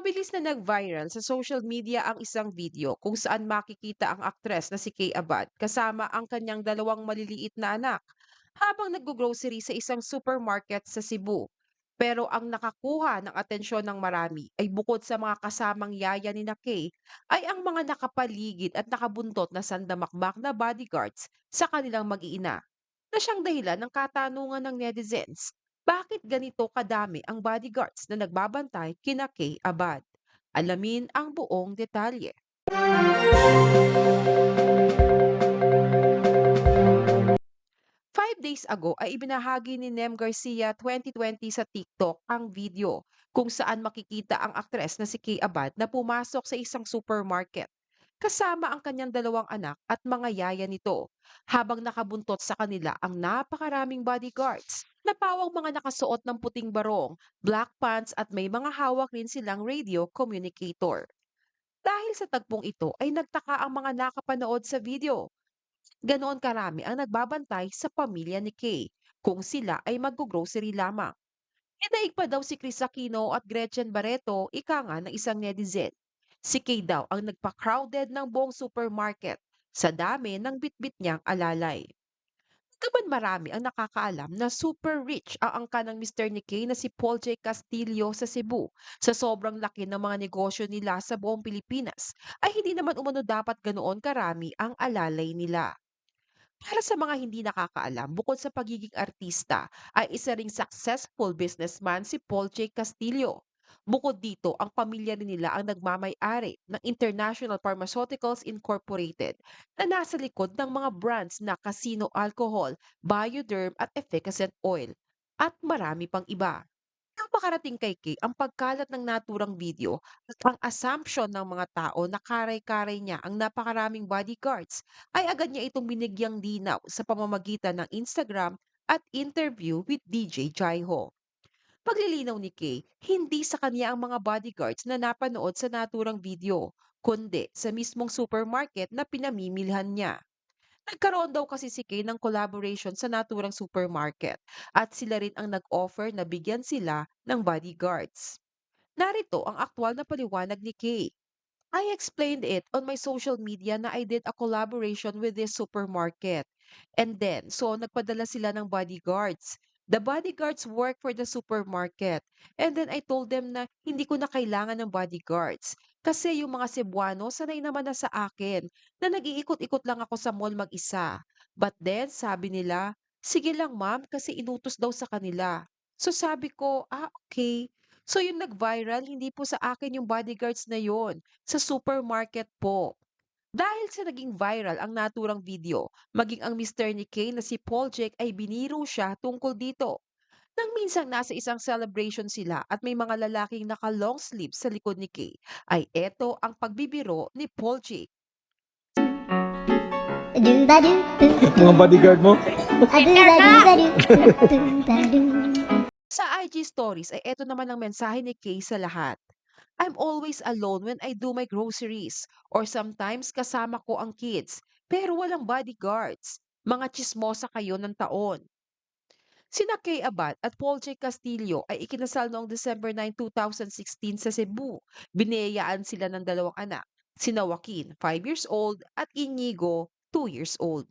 Mabilis na nag-viral sa social media ang isang video kung saan makikita ang aktres na si Kay Abad kasama ang kanyang dalawang maliliit na anak habang nag-grocery sa isang supermarket sa Cebu. Pero ang nakakuha ng atensyon ng marami ay bukod sa mga kasamang yaya ni na Kay ay ang mga nakapaligid at nakabuntot na sandamakmak na bodyguards sa kanilang mag-iina na siyang dahilan ng katanungan ng netizens. Bakit ganito kadami ang bodyguards na nagbabantay kina Kay Abad? Alamin ang buong detalye. Five days ago ay ibinahagi ni Nem Garcia 2020 sa TikTok ang video kung saan makikita ang aktres na si Kay Abad na pumasok sa isang supermarket kasama ang kanyang dalawang anak at mga yaya nito habang nakabuntot sa kanila ang napakaraming bodyguards na pawang mga nakasuot ng puting barong, black pants at may mga hawak rin silang radio communicator. Dahil sa tagpong ito ay nagtaka ang mga nakapanood sa video Ganoon karami ang nagbabantay sa pamilya ni Kay kung sila ay mag-grocery lamang. Hinaig pa daw si Chris Aquino at Gretchen Barreto, ika nga ng isang netizen. Si Kay daw ang nagpa-crowded ng buong supermarket sa dami ng bitbit niyang alalay. Kaban marami ang nakakaalam na super rich ang angka ng Mr. ni na si Paul J. Castillo sa Cebu. Sa sobrang laki ng mga negosyo nila sa buong Pilipinas, ay hindi naman umano dapat ganoon karami ang alalay nila. Para sa mga hindi nakakaalam, bukod sa pagiging artista, ay isa ring successful businessman si Paul J. Castillo. Bukod dito, ang pamilya rin nila ang nagmamay-ari ng International Pharmaceuticals Incorporated na nasa likod ng mga brands na Casino Alcohol, Bioderm at Efficacent Oil at marami pang iba. Nang makarating kay Kay ang pagkalat ng naturang video at ang assumption ng mga tao na karay-karay niya ang napakaraming bodyguards, ay agad niya itong binigyang linaw sa pamamagitan ng Instagram at interview with DJ Jaiho. Paglilinaw ni Kay, hindi sa kanya ang mga bodyguards na napanood sa naturang video, kundi sa mismong supermarket na pinamimilhan niya. Nagkaroon daw kasi si Kay ng collaboration sa naturang supermarket at sila rin ang nag-offer na bigyan sila ng bodyguards. Narito ang aktwal na paliwanag ni Kay. I explained it on my social media na I did a collaboration with this supermarket. And then, so nagpadala sila ng bodyguards. The bodyguards work for the supermarket. And then I told them na hindi ko na kailangan ng bodyguards. Kasi yung mga Cebuano, sanay naman na sa akin na nag-iikot-ikot lang ako sa mall mag-isa. But then, sabi nila, sige lang ma'am kasi inutos daw sa kanila. So sabi ko, ah okay. So yung nag-viral, hindi po sa akin yung bodyguards na yon sa supermarket po. Dahil sa naging viral ang naturang video, maging ang Mr. ni Kay na si Paul Jake ay biniro siya tungkol dito. Nang minsang nasa isang celebration sila at may mga lalaking naka-long sleeve sa likod ni Kay, ay eto ang pagbibiro ni Paul Jake. Mga bodyguard mo? Sa IG stories ay eto naman ang mensahe ni Kay sa lahat. I'm always alone when I do my groceries or sometimes kasama ko ang kids pero walang bodyguards. Mga chismosa kayo ng taon. Sina Kay Abad at Paul J. Castillo ay ikinasal noong December 9, 2016 sa Cebu. Biniyayaan sila ng dalawang anak, sina Joaquin, 5 years old, at Inigo, 2 years old.